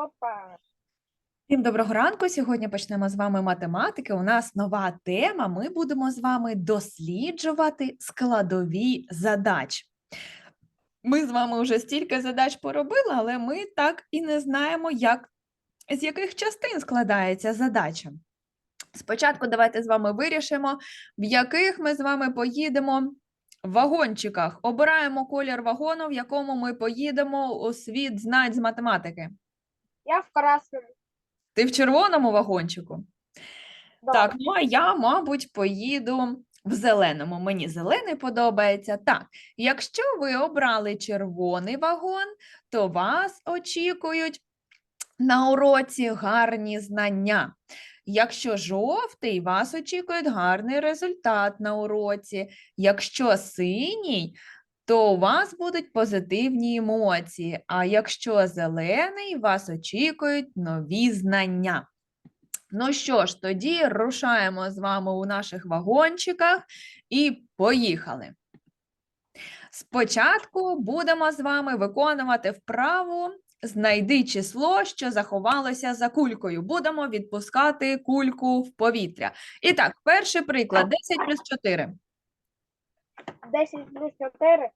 Опа. Всім доброго ранку. Сьогодні почнемо з вами математики. У нас нова тема. Ми будемо з вами досліджувати складові задач. Ми з вами вже стільки задач поробили, але ми так і не знаємо, як, з яких частин складається задача. Спочатку давайте з вами вирішимо, в яких ми з вами поїдемо вагончиках. Обираємо колір вагону, в якому ми поїдемо у світ знань з математики. Я в красному. Ти в червоному вагончику? Да. Так, ну а я, мабуть, поїду в зеленому. Мені зелений подобається. Так, якщо ви обрали червоний вагон, то вас очікують на уроці гарні знання. Якщо жовтий, вас очікує гарний результат на уроці. Якщо синій, то у вас будуть позитивні емоції. А якщо зелений, вас очікують нові знання. Ну що ж, тоді рушаємо з вами у наших вагончиках і поїхали. Спочатку будемо з вами виконувати вправу Знайди число, що заховалося за кулькою. Будемо відпускати кульку в повітря. І так, перший приклад: 10 плюс 4. 10 плюс 4.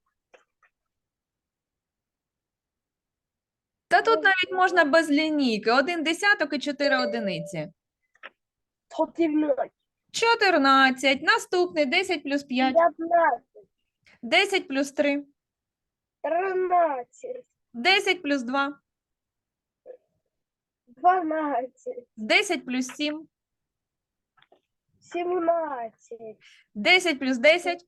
Та тут навіть можна без лінійки. Один десяток і 4 одиниці. 14. 14. Наступний 10 плюс 5. 15. 10 плюс 3. 13. 10 плюс 2. 12. 10 плюс 7. 17. 10 плюс 10.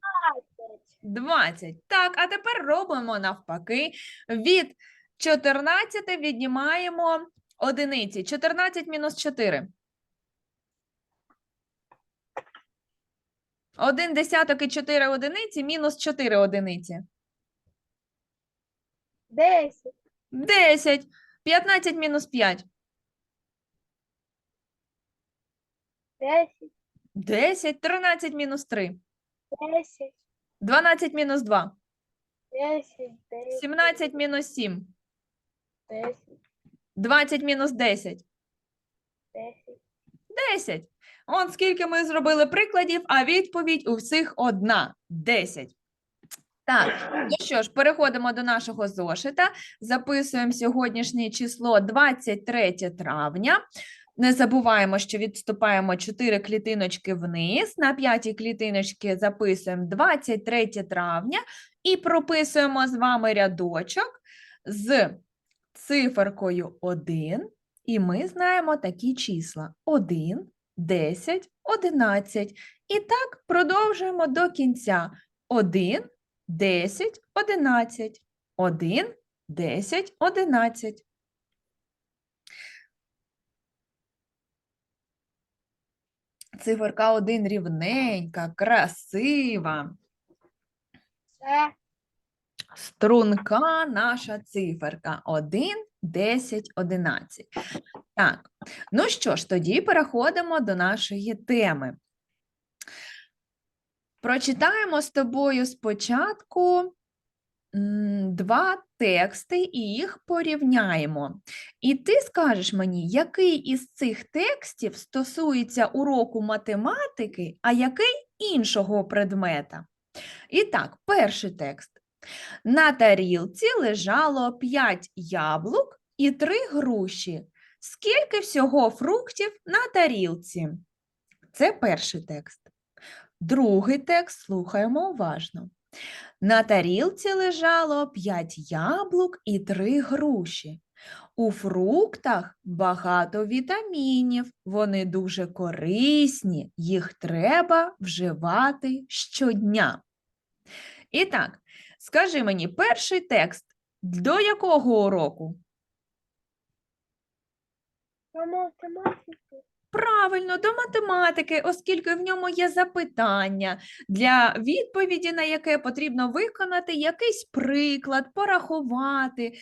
20. 20. Так, а тепер робимо навпаки. Від 14 віднімаємо одиниці. 14 мінус 4. Один десяток і 4 одиниці мінус 4 одиниці. 10. 10. 15 мінус 5. 10. 10. 13 мінус 3. 10. 12 мінус 2. 10. 10. 17 мінус 7. 10. 20 мінус 10. 10. 10. Он скільки ми зробили прикладів, а відповідь у всіх одна 10. Так, ну що ж, переходимо до нашого зошита. Записуємо сьогоднішнє число 23 травня. Не забуваємо, що відступаємо 4 клітиночки вниз. На п'ятій клітиночці записуємо 23 травня і прописуємо з вами рядочок з циферкою 1. І ми знаємо такі числа: 1, 10, 11. І так продовжуємо до кінця. 1, 10, 11. 1, 10, 11. Циферка 1 рівненька, красива. Це Струнка наша циферка 1, 10, 11. Так, ну що ж, тоді переходимо до нашої теми. Прочитаємо з тобою спочатку два тексти і їх порівняємо. І ти скажеш мені, який із цих текстів стосується уроку математики, а який іншого предмета. І так, перший текст. На тарілці лежало 5 яблук і 3 груші. Скільки всього фруктів на тарілці? Це перший текст. Другий текст слухаємо уважно. На тарілці лежало 5 яблук і 3 груші. У фруктах багато вітамінів, вони дуже корисні, їх треба вживати щодня. І так, скажи мені, перший текст до якого уроку? на математику. Правильно, до математики, оскільки в ньому є запитання, для відповіді на яке потрібно виконати якийсь приклад, порахувати.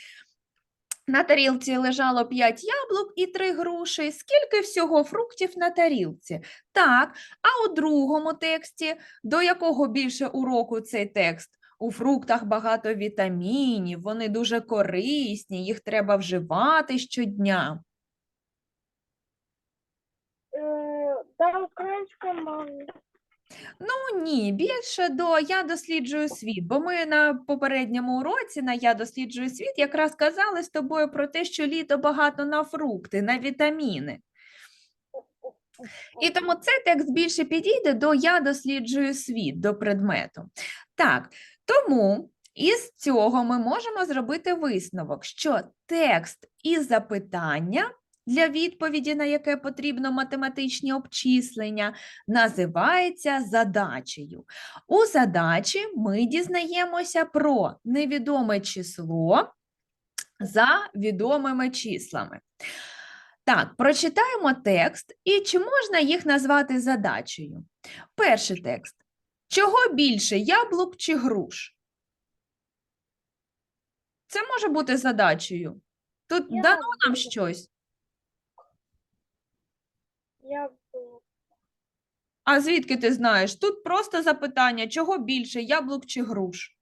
На тарілці лежало 5 яблук і 3 груші. Скільки всього фруктів на тарілці? Так, а у другому тексті, до якого більше уроку цей текст? У фруктах багато вітамінів, вони дуже корисні, їх треба вживати щодня. Е, Да, українською мовою. Ну ні, більше до я досліджую світ, бо ми на попередньому уроці на я досліджую світ якраз казали з тобою про те, що літо багато на фрукти, на вітаміни. І тому цей текст більше підійде до я досліджую світ, до предмету. Так, тому із цього ми можемо зробити висновок, що текст і запитання для відповіді, на яке потрібно математичні обчислення, називається задачею. У задачі ми дізнаємося про невідоме число за відомими числами. Так, прочитаємо текст і чи можна їх назвати задачею? Перший текст. Чого більше яблук чи груш? Це може бути задачею. Тут дано нам щось. Я був. А звідки ти знаєш? Тут просто запитання, чого більше, яблук чи груш?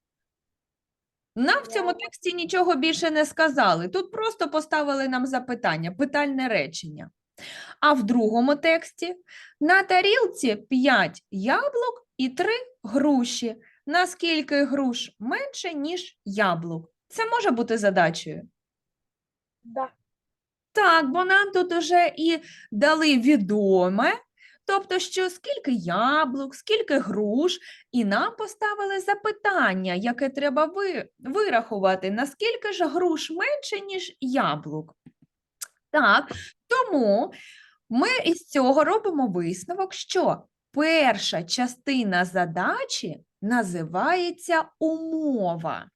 Нам в цьому тексті нічого більше не сказали. Тут просто поставили нам запитання, питальне речення. А в другому тексті на тарілці 5 яблук і 3 груші. Наскільки груш менше, ніж яблук? Це може бути задачею. Да. Так, бо нам тут уже і дали відоме, тобто, що скільки яблук, скільки груш, і нам поставили запитання, яке треба ви, вирахувати, наскільки ж груш менше, ніж яблук. Так, тому ми із цього робимо висновок, що перша частина задачі називається умова.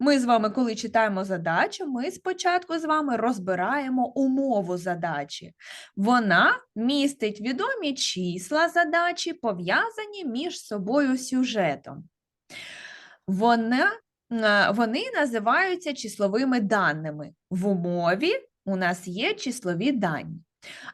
Ми з вами, коли читаємо задачу, ми спочатку з вами розбираємо умову задачі. Вона містить відомі числа задачі, пов'язані між собою сюжетом. Вона, е, вони називаються числовими даними. В умові у нас є числові дані.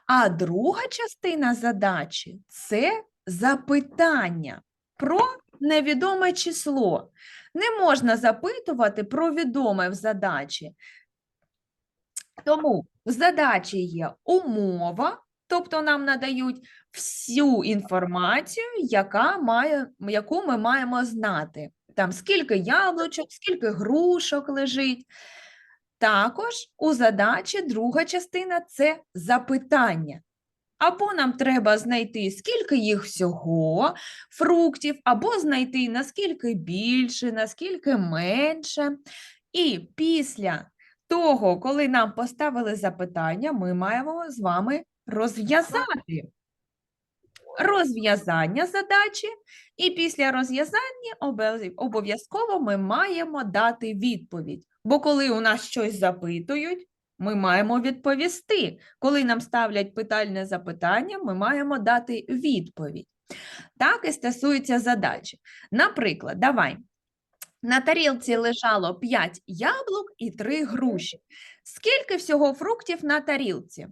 А друга частина задачі це запитання про невідоме число. Не можна запитувати про відоме в задачі. Тому в задачі є умова, тобто нам надають всю інформацію, яка має, яку ми маємо знати. Там скільки яблучок, скільки грушок лежить. Також у задачі друга частина це запитання. Або нам треба знайти, скільки їх всього фруктів, або знайти наскільки більше, наскільки менше. І після того, коли нам поставили запитання, ми маємо з вами розв'язати розв'язання задачі, і після розв'язання обов'язково ми маємо дати відповідь. Бо коли у нас щось запитують, ми маємо відповісти. Коли нам ставлять питальне запитання, ми маємо дати відповідь. Так і стосується задачі. Наприклад, давай. На тарілці лежало 5 яблук і 3 груші. Скільки всього фруктів на тарілці?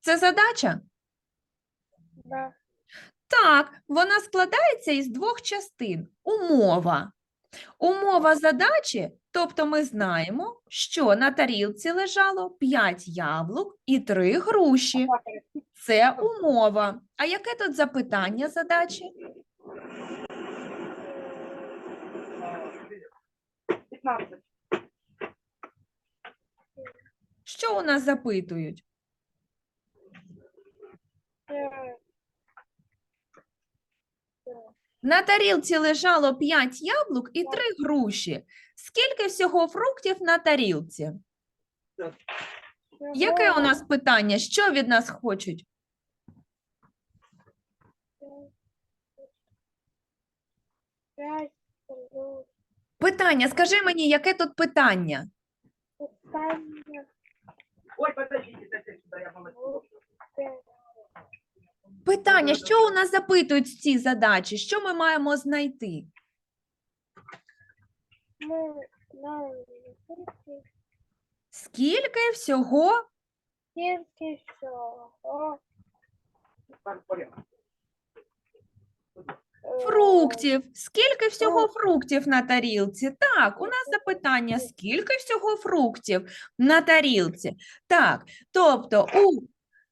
Це задача? Да. Так, вона складається із двох частин. Умова. Умова задачі, тобто ми знаємо, що на тарілці лежало 5 яблук і 3 груші. Це умова. А яке тут запитання задачі? Що у нас запитують? Е, На тарілці лежало 5 яблук і 3 груші. Скільки всього фруктів на тарілці? Яке у нас питання? Що від нас хочуть? Питання, скажи мені, яке тут питання? питання Ой, подождите, дайте я буде Питання, що у нас запитують в цій задачі? Що ми маємо знайти? ми знаємо скільки, Скільки всього? скільки всього е, Фруктів. Скільки всього фруктів на тарілці? Так, у нас запитання: скільки всього фруктів на тарілці? Так, тобто у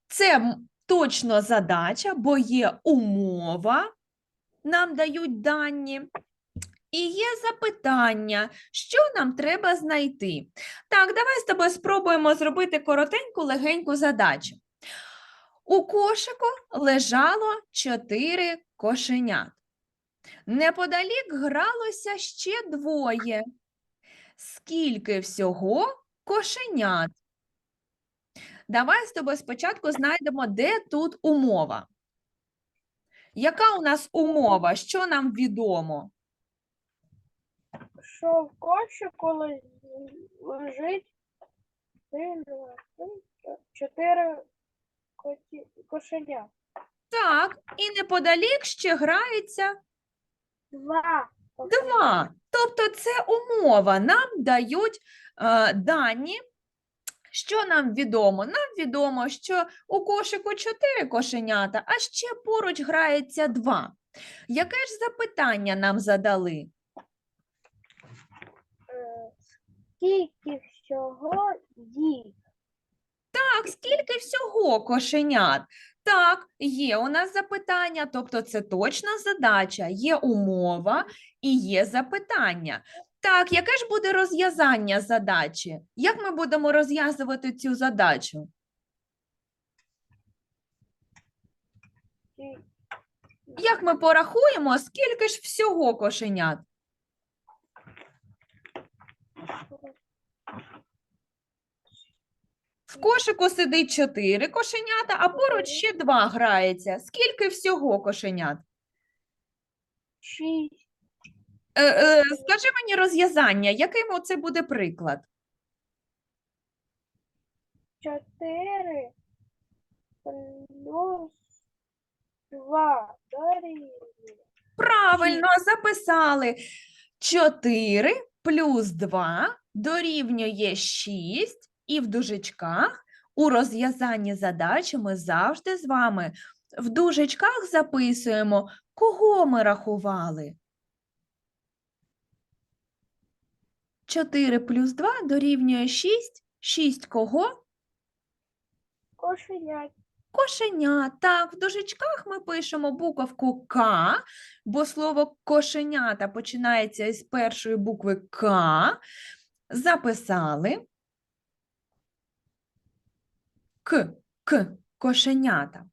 це м- точно задача, бо є умова, нам дають дані. І є запитання, що нам треба знайти. Так, давай з тобою спробуємо зробити коротеньку, легеньку задачу. У кошику лежало чотири кошенят. Неподалік гралося ще двоє. Скільки всього кошенят? Давай з тобою спочатку знайдемо, де тут умова. Яка у нас умова? Що нам відомо? Що в кошику ле- лежить один, два, три, чо- чотири коті, кошеня. Так, і неподалік ще грається Два. Два. Тобто це умова. Нам дають е, дані. Що нам відомо? Нам відомо, що у кошику чотири кошенята, а ще поруч грається два. Яке ж запитання нам задали? Е, Скільки всього їх? Так, скільки всього кошенят? Так, є у нас запитання, тобто це точна задача, є умова і є запитання. Так, яке ж буде розв'язання задачі? Як ми будемо розв'язувати цю задачу? Як ми порахуємо, скільки ж всього кошенят? В кошику сидить чотири кошенята, а поруч ще два грається. Скільки всього кошенят? Шість. Е, е, скажи мені розв'язання, яким це буде приклад? Чотири плюс два дорівнює. Правильно записали. 4 плюс 2 дорівнює 6, і в дужечках у розв'язанні задачі ми завжди з вами в дужечках записуємо, кого ми рахували. 4 плюс 2 дорівнює 6. 6 кого? Кошенят. Кошеня. Так, в дужечках ми пишемо буковку К, бо слово кошенята починається із першої букви К. Записали. К, К, кошенята.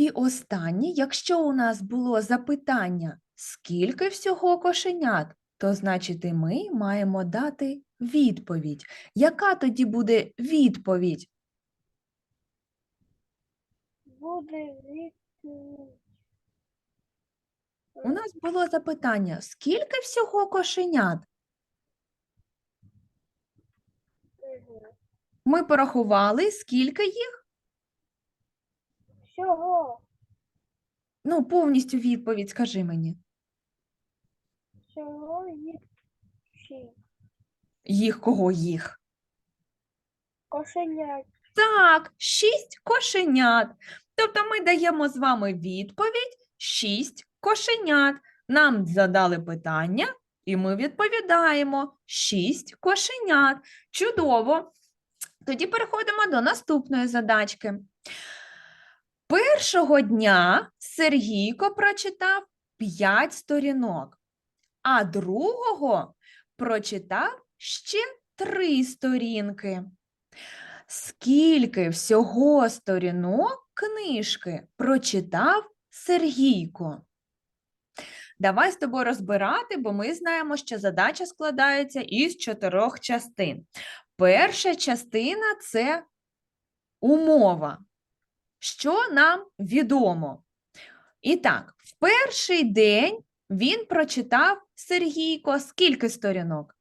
І останнє, якщо у нас було запитання, скільки всього кошенят, то значить і ми маємо дати відповідь. Яка тоді буде відповідь? Буде відповідь. У нас було запитання, скільки всього кошенят? Ми порахували, скільки їх? Всього. Ну, повністю відповідь скажи мені. Всього їх. Їх кого їх? Кошенят. Так, шість кошенят. Тобто ми даємо з вами відповідь шість кошенят. Нам задали питання, і ми відповідаємо шість кошенят. Чудово. Тоді переходимо до наступної задачки. Першого дня Сергійко прочитав п'ять сторінок, а другого прочитав ще три сторінки. Скільки всього сторінок книжки прочитав Сергійко? Давай з тобою розбирати, бо ми знаємо, що задача складається із чотирьох частин. Перша частина це умова. Що нам відомо? І так, в перший день він прочитав Сергійко скільки сторінок?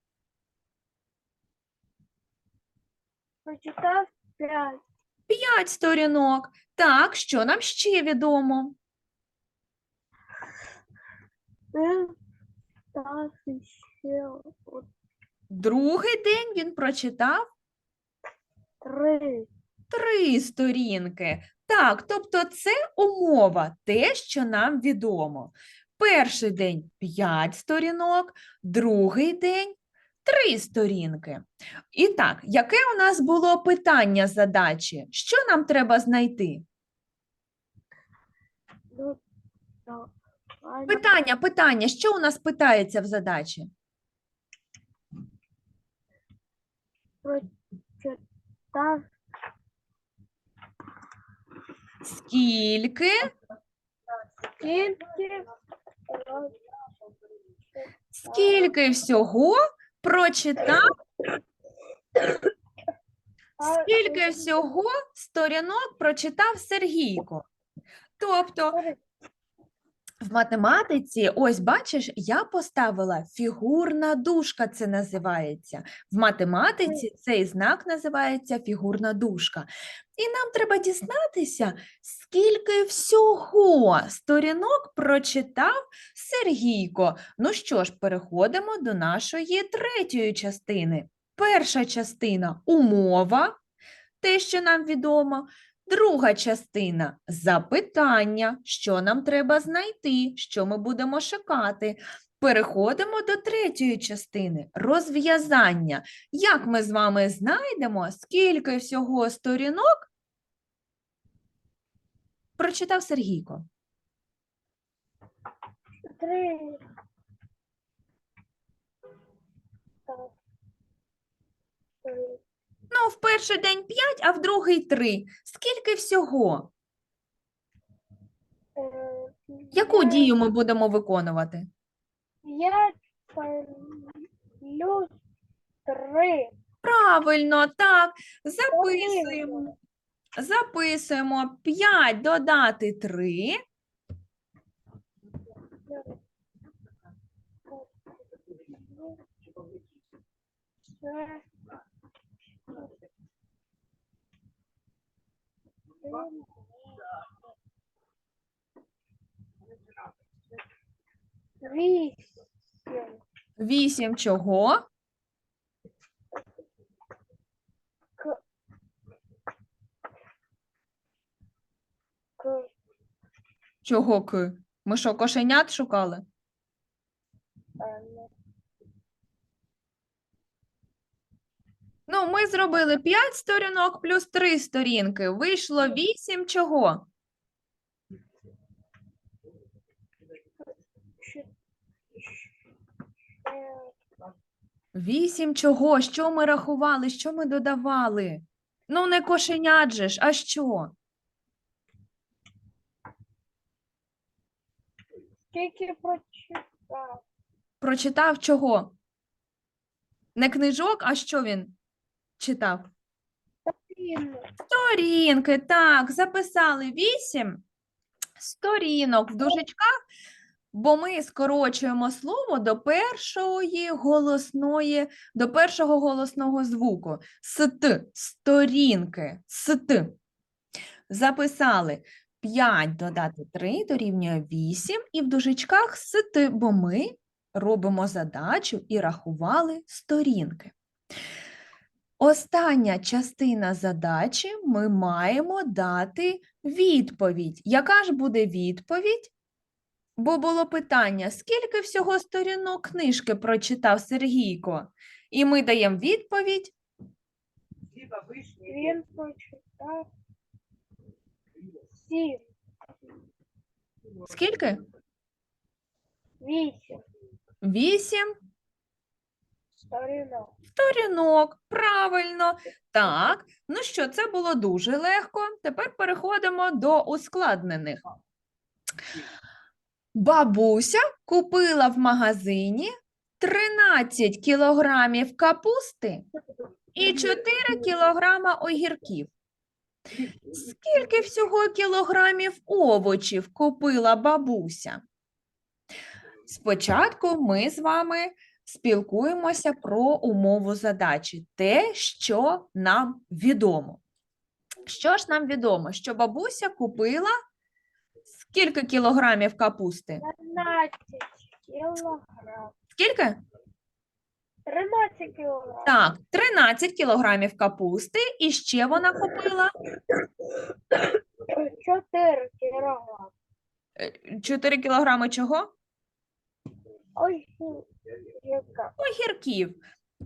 Прочитав п'ять. П'ять сторінок. Так, що нам ще відомо? Він став ще од- Другий день він прочитав Три. Три сторінки. Так, тобто це умова, те, що нам відомо. Перший день 5 сторінок, другий день 3 сторінки. І так, яке у нас було питання задачі? Що нам треба знайти? Ну. Питання, питання, що у нас питається в задачі? Прочитав Скільки? скільки Скільки всього прочитав? Скільки всього сторінок прочитав Сергійко? Тобто в математиці, ось бачиш, я поставила фігурна дужка, це називається. В математиці цей знак називається фігурна дужка. І нам треба дізнатися, скільки всього сторінок прочитав Сергійко. Ну що ж, переходимо до нашої третьої частини. Перша частина умова, те, що нам відомо. Друга частина запитання, що нам треба знайти, що ми будемо шукати. Переходимо до третьої частини розв'язання. Як ми з вами знайдемо, скільки всього сторінок прочитав Сергійко? три. Три. Ну, в перший день 5, а в другий 3. Скільки всього? Яку дію ми будемо виконувати? П'ять плюс три. Правильно, так. Записуємо. Записуємо 5 додати 3. Вісім. чого? К. Чого к? Ми що, кошенят шукали? е, ну, ми зробили 5 сторінок плюс 3 сторінки. Вийшло 8 чого? 8 чого? Що ми рахували? Що ми додавали? Ну, не кошенят же ж, а що? Скільки прочитав? Прочитав чого? Не книжок, а що він читав? Сторінки, так, записали 8 сторінок в дужечках, бо ми скорочуємо слово до першої голосної, до першого голосного звуку. Ст, сторінки, ст. Записали 5 додати 3 дорівнює 8 і в дужечках ст, бо ми робимо задачу і рахували сторінки. Остання частина задачі ми маємо дати відповідь. Яка ж буде відповідь? Бо було питання, скільки всього сторінок книжки прочитав Сергійко? І ми даємо відповідь він прочитав сім. скільки? Вісім. Вісім Сторінок. сторінок. Правильно. Так, ну що, це було дуже легко. Тепер переходимо до ускладнених. Бабуся купила в магазині 13 кілограмів капусти і 4 кілограма огірків. Скільки всього кілограмів овочів купила бабуся? Спочатку ми з вами спілкуємося про умову задачі, те, що нам відомо. Що ж нам відомо? Що бабуся купила скільки кілограмів капусти? 15 кілограм. Скільки? 13 кілограм. Так, 13 кілограмів капусти, і ще вона купила 4 кілограм. 4 кілограми чого? Ой. Огірків.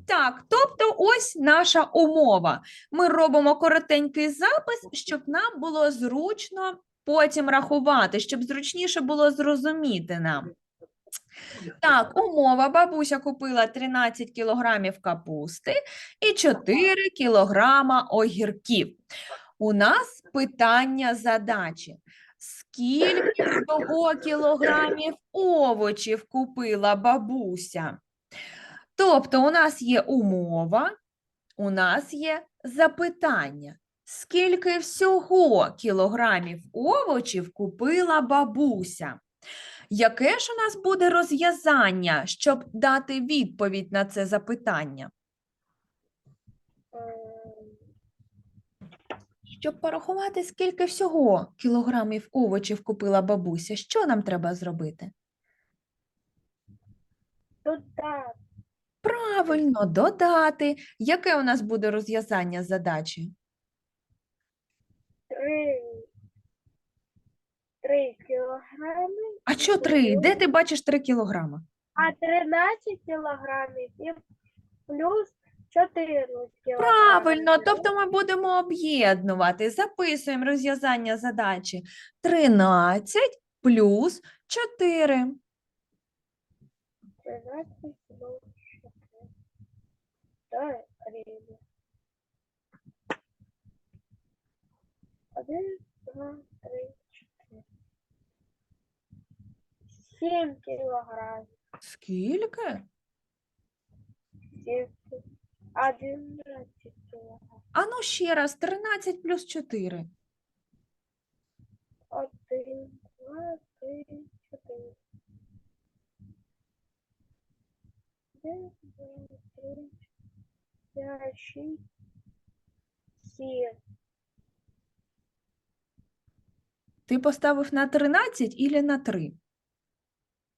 Так, тобто ось наша умова. Ми робимо коротенький запис, щоб нам було зручно потім рахувати, щоб зручніше було зрозуміти нам. Так, умова. Бабуся купила 13 кілограмів капусти і 4 кілограма огірків. У нас питання задачі. Скільки всього кілограмів овочів купила бабуся? Тобто у нас є умова, у нас є запитання. Скільки всього кілограмів овочів купила бабуся? Яке ж у нас буде розв'язання, щоб дати відповідь на це запитання? Щоб порахувати, скільки всього кілограмів овочів купила бабуся, що нам треба зробити? Так. Правильно, додати. Яке у нас буде розв'язання задачі? 3. 3 кілограми. А що три? Де ти бачиш три кілограма? А 13 кілограмів і плюс 4. Правильно, тобто ми будемо об'єднувати. Записуємо розв'язання задачі. 13 плюс 4. 13 плюс 4. Один, два, три, чотири. Сім кілограмів. Скільки? Сім. Одинадцять кілограмів. А ну ще раз, 13 плюс 4. Один, два, три, чотири. Один, два, три, п'ять, шість, сім. Ти поставив на 13 или на 3?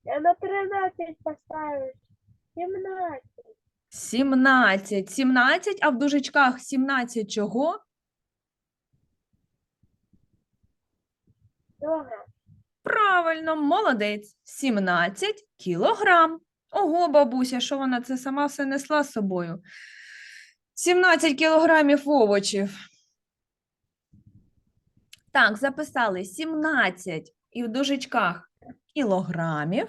Я на 13 поставлю. 17 17. 17, а в дужечках 17 чого? кілограм. Правильно, молодець. 17 кілограм. Ого, бабуся, що вона це сама все несла з собою? 17 кілограмів овочів. Так, записали 17 і в дужечках кілограмів.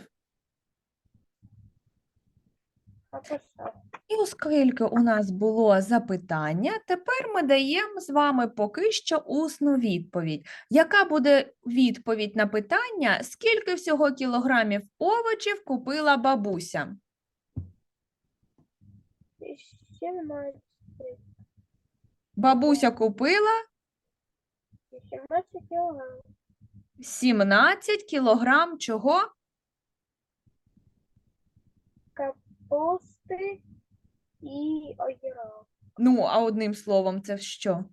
І оскільки у нас було запитання, тепер ми даємо з вами поки що усну відповідь. Яка буде відповідь на питання, скільки всього кілограмів овочів купила бабуся? 17. Бабуся купила 18 кілограм. 17 кілограм чого? Капусти і огірок. Ну, а одним словом, це що?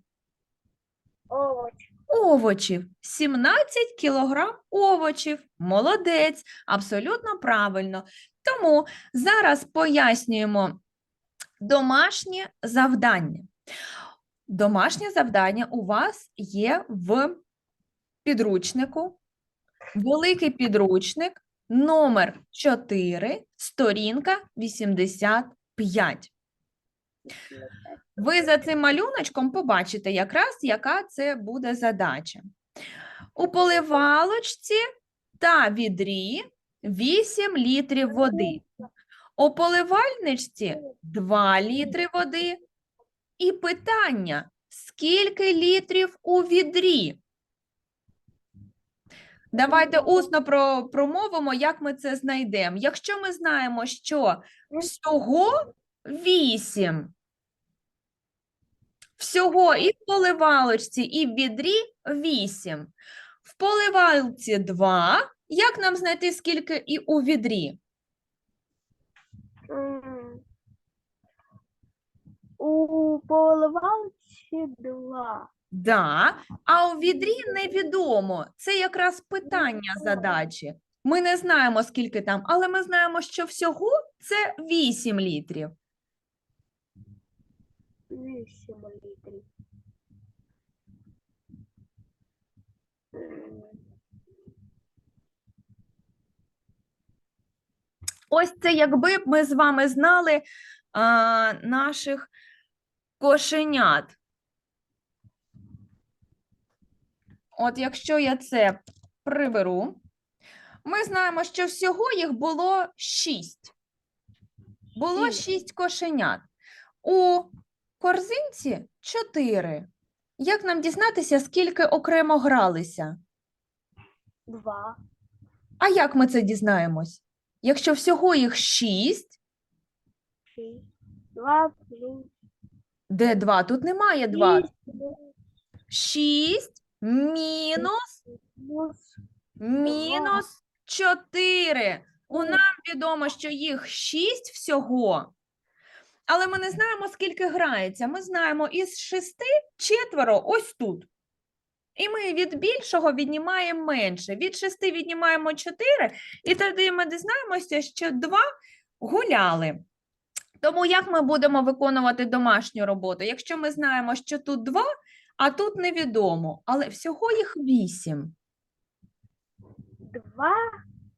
Овоч. Овочів. 17 кілограм овочів. Молодець, абсолютно правильно. Тому зараз пояснюємо домашнє завдання. Домашнє завдання у вас є в підручнику. Великий підручник, номер 4, сторінка 85. Ви за цим малюночком побачите якраз, яка це буде задача. У поливалочці та відрі 8 літрів води. У поливальничці 2 літри води. І питання: скільки літрів у відрі? Давайте усно про, промовимо, як ми це знайдемо. Якщо ми знаємо, що всього 8, всього і в поливалочці, і в відрі 8. В поливалці 2. Як нам знайти, скільки і у відрі? У поливалці два. Да, а у відрі невідомо. Це якраз питання задачі. Ми не знаємо, скільки там, але ми знаємо, що всього це 8 літрів. вісім літрів. Ось це якби ми з вами знали а, наших кошенят. От якщо я це приберу, ми знаємо, що всього їх було шість. Було шість кошенят. У корзинці чотири. Як нам дізнатися, скільки окремо гралися? Два. А як ми це дізнаємось? Якщо всього їх шість, Шість. Два плюс. де два? Тут немає два. Шість мінус мінус чотири. У нам відомо, що їх шість всього. Але ми не знаємо, скільки грається. Ми знаємо із шести четверо ось тут. І ми від більшого віднімаємо менше. Від шести віднімаємо чотири, і тоді ми дізнаємося, що два гуляли. Тому як ми будемо виконувати домашню роботу? Якщо ми знаємо, що тут два, а тут невідомо, але всього їх вісім. Два.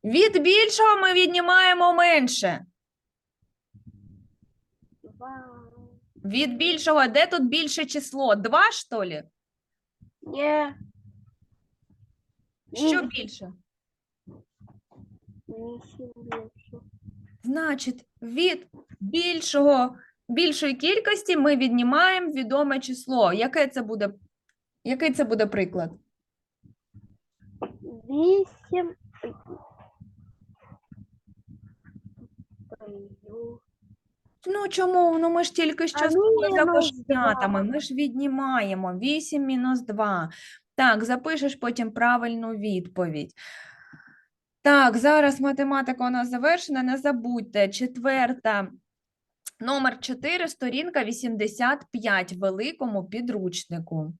Від більшого ми віднімаємо менше. Два. Від більшого, де тут більше число? Два, що ли? Ні. Що Ні. більше? Вісім більше. Значить, від більшого, більшої кількості ми віднімаємо відоме число. Яке це буде? Який це буде приклад? Вісім. Ну чому? Ну ми ж тільки що з тобою за кошенятами. Ми ж віднімаємо 8 мінус 2. Так, запишеш потім правильну відповідь. Так, зараз математика у нас завершена. Не забудьте, четверта, номер 4, сторінка 85 в великому підручнику.